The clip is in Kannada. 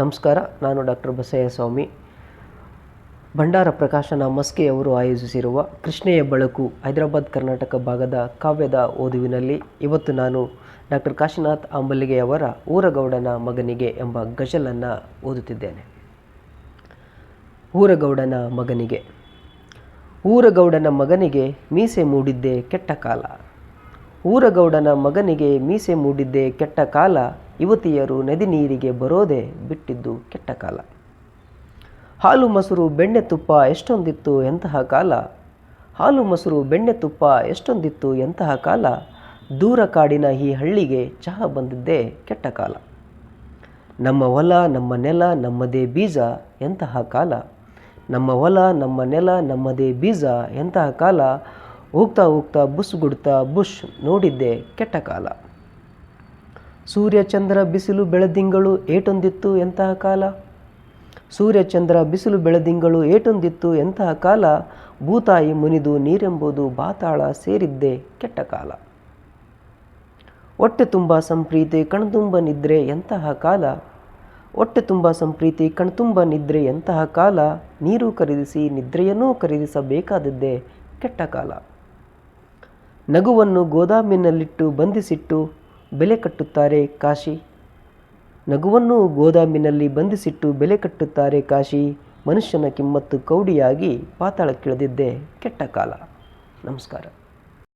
ನಮಸ್ಕಾರ, ನಾನು ಡಾಕ್ಟರ್ ಬಸಯ್ಯ ಸ್ವಾಮಿ. ಭಂಡಾರ ಪ್ರಕಾಶನ ಮಸ್ಕೆಯವರು ಆಯೋಜಿಸಿರುವ ಕೃಷ್ಣೆಯ ಬೆಳಕು, ಹೈದರಾಬಾದ್ ಕರ್ನಾಟಕ ಭಾಗದ ಕಾವ್ಯದ ಓದುವಿನಲ್ಲಿ ಇವತ್ತು ನಾನು ಡಾಕ್ಟರ್ ಕಾಶಿನಾಥ್ ಅಂಬಲಿಗೆಯವರ ಊರಗೌಡನ ಮಗನಿಗೆ ಎಂಬ ಗಜಲನ್ನು ಓದುತ್ತಿದ್ದೇನೆ. ಊರಗೌಡನ ಮಗನಿಗೆ. ಊರಗೌಡನ ಮಗನಿಗೆ ಮೀಸೆ ಮೂಡಿದ್ದೇ ಕೆಟ್ಟ ಕಾಲ. ಊರಗೌಡನ ಮಗನಿಗೆ ಮೀಸೆ ಮೂಡಿದ್ದೇ ಕೆಟ್ಟ ಕಾಲ ಯುವತಿಯರು ನದಿ ನೀರಿಗೆ ಬರೋದೆ ಬಿಟ್ಟಿದ್ದು ಕೆಟ್ಟ ಕಾಲ. ಹಾಲು, ಮೊಸರು, ಬೆಣ್ಣೆ ತುಪ್ಪ ಎಷ್ಟೊಂದಿತ್ತು ಎಂತಹ ಕಾಲ? ಹಾಲು, ಮೊಸರು, ಬೆಣ್ಣೆ ತುಪ್ಪ ಎಷ್ಟೊಂದಿತ್ತು ಎಂತಹ ಕಾಲ? ದೂರ ಕಾಡಿನ ಈ ಹಳ್ಳಿಗೆ ಚಹಾ ಬಂದಿದ್ದೇ ಕೆಟ್ಟ ಕಾಲ. ನಮ್ಮ ಹೊಲ, ನಮ್ಮ ನೆಲ, ನಮ್ಮದೇ ಬೀಜ ಎಂತಹ ಕಾಲ? ನಮ್ಮ ಹೊಲ, ನಮ್ಮ ನೆಲ, ನಮ್ಮದೇ ಬೀಜ ಎಂತಹ ಕಾಲ? ಹೋಗ್ತಾ ಹೋಗ್ತಾ ಬುಸ್ ಗುಡ್ತಾ ಬುಷ್ ನೋಡಿದ್ದೆ ಕೆಟ್ಟ ಕಾಲ. ಸೂರ್ಯ ಚಂದ್ರ ಬಿಸಿಲು ಬೆಳದಿಂಗಳು ಏಟೊಂದಿತ್ತು ಎಂತಹ ಕಾಲ? ಸೂರ್ಯ ಚಂದ್ರ ಬಿಸಿಲು ಬೆಳದಿಂಗಳು ಏಟೊಂದಿತ್ತು ಎಂತಹ ಕಾಲ? ಭೂತಾಯಿ ಮುನಿದು ನೀರೆಂಬುದು ಬಾತಾಳ ಸೇರಿದ್ದೇ ಕೆಟ್ಟ ಕಾಲ. ಹೊಟ್ಟೆ ತುಂಬ ಸಂಪ್ರೀತಿ ಕಣ್ತುಂಬ ನಿದ್ರೆ ಎಂತಹ ಕಾಲ? ಹೊಟ್ಟೆ ತುಂಬ ಸಂಪ್ರೀತಿ ಕಣ್ತುಂಬ ನಿದ್ರೆ ಎಂತಹ ಕಾಲ? ನೀರು ಖರೀದಿಸಿ, ನಿದ್ರೆಯನ್ನೂ ಖರೀದಿಸಬೇಕಾದದ್ದೇ ಕೆಟ್ಟ ಕಾಲ. ನಗುವನ್ನು ಗೋದಾಮಿನಲ್ಲಿಟ್ಟು ಬಂಧಿಸಿಟ್ಟು ಬೆಲೆ ಕಟ್ಟುತ್ತಾರೆ ಕಾಶಿ. ನಗುವನ್ನು ಗೋದಾಮಿನಲ್ಲಿ ಬಂಧಿಸಿಟ್ಟು ಬೆಲೆ ಕಟ್ಟುತ್ತಾರೆ ಕಾಶಿ. ಮನುಷ್ಯನ ಕಿಮ್ಮತ್ತು ಕೌಡಿಯಾಗಿ ಪಾತಾಳಕ್ಕಿಳಿದಿದ್ದೆ ಕೆಟ್ಟ ಕಾಲ. ನಮಸ್ಕಾರ.